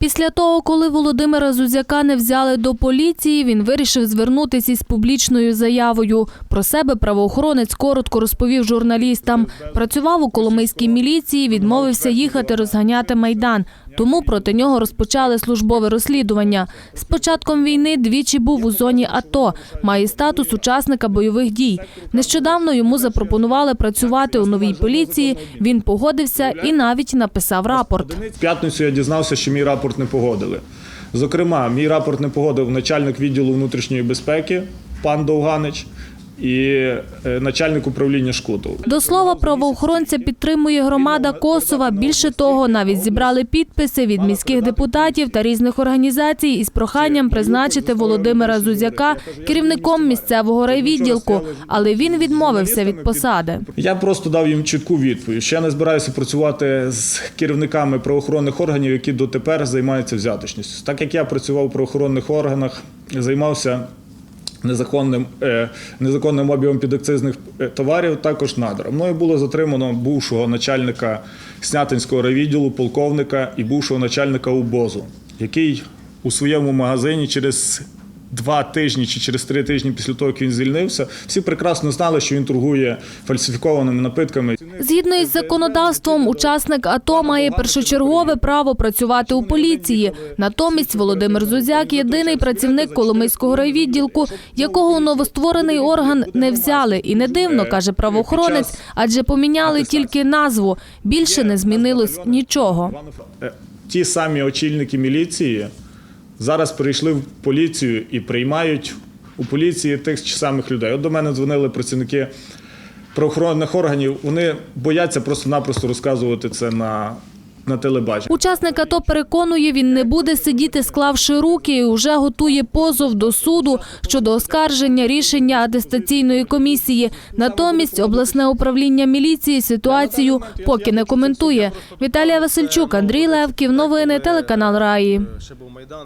Після того, коли Володимира Зузяка не взяли до поліції, він вирішив звернутися із публічною заявою. Про себе правоохоронець коротко розповів журналістам. Працював у Коломийській міліції, відмовився їхати розганяти майдан. Тому проти нього розпочали службове розслідування. З початком війни двічі був у зоні АТО, має статус учасника бойових дій. Нещодавно йому запропонували працювати у новій поліції. Він погодився і навіть написав рапорт. В п'ятницю я дізнався, що мій рапорт не погодили. Зокрема, мій рапорт не погодив начальник відділу внутрішньої безпеки пан Довганич і е, начальник управління Шкутов. До слова, правоохоронця підтримує громада Косова. Більше того, навіть зібрали підписи від міських депутатів та різних організацій із проханням призначити Володимира Зузяка керівником місцевого райвідділку, але він відмовився від посади. Я просто дав їм чітку відповідь. що я не збираюся працювати з керівниками правоохоронних органів, які дотепер займаються взяточністю. Так як я працював у правоохоронних органах, займався незаконним, е, незаконним обігом підакцизних е, товарів, також надра. Мною було затримано бувшого начальника Снятинського райвідділу, полковника і бувшого начальника УБОЗу, який у своєму магазині через два тижні чи через три тижні після того, як він звільнився, всі прекрасно знали, що він торгує фальсифікованими напитками. Згідно із законодавством, учасник АТО має першочергове право працювати у поліції. Натомість Володимир Зузяк – єдиний працівник Коломийського райвідділку, якого у новостворений орган не взяли. І не дивно, каже правоохоронець, адже поміняли тільки назву. Більше не змінилось нічого. Е, Ті самі очільники міліції зараз перейшли в поліцію і приймають у поліції тих самих людей. От до мене дзвонили працівники правоохоронних органів. Вони бояться просто-напросто розказувати це на, на телебаченні. Учасник АТО переконує, він не буде сидіти, склавши руки, і вже готує позов до суду щодо оскарження рішення атестаційної комісії. Натомість обласне управління міліції ситуацію поки не коментує. Віталія Васильчук, Андрій Левків. Новини телеканал Раї. Був Майдан.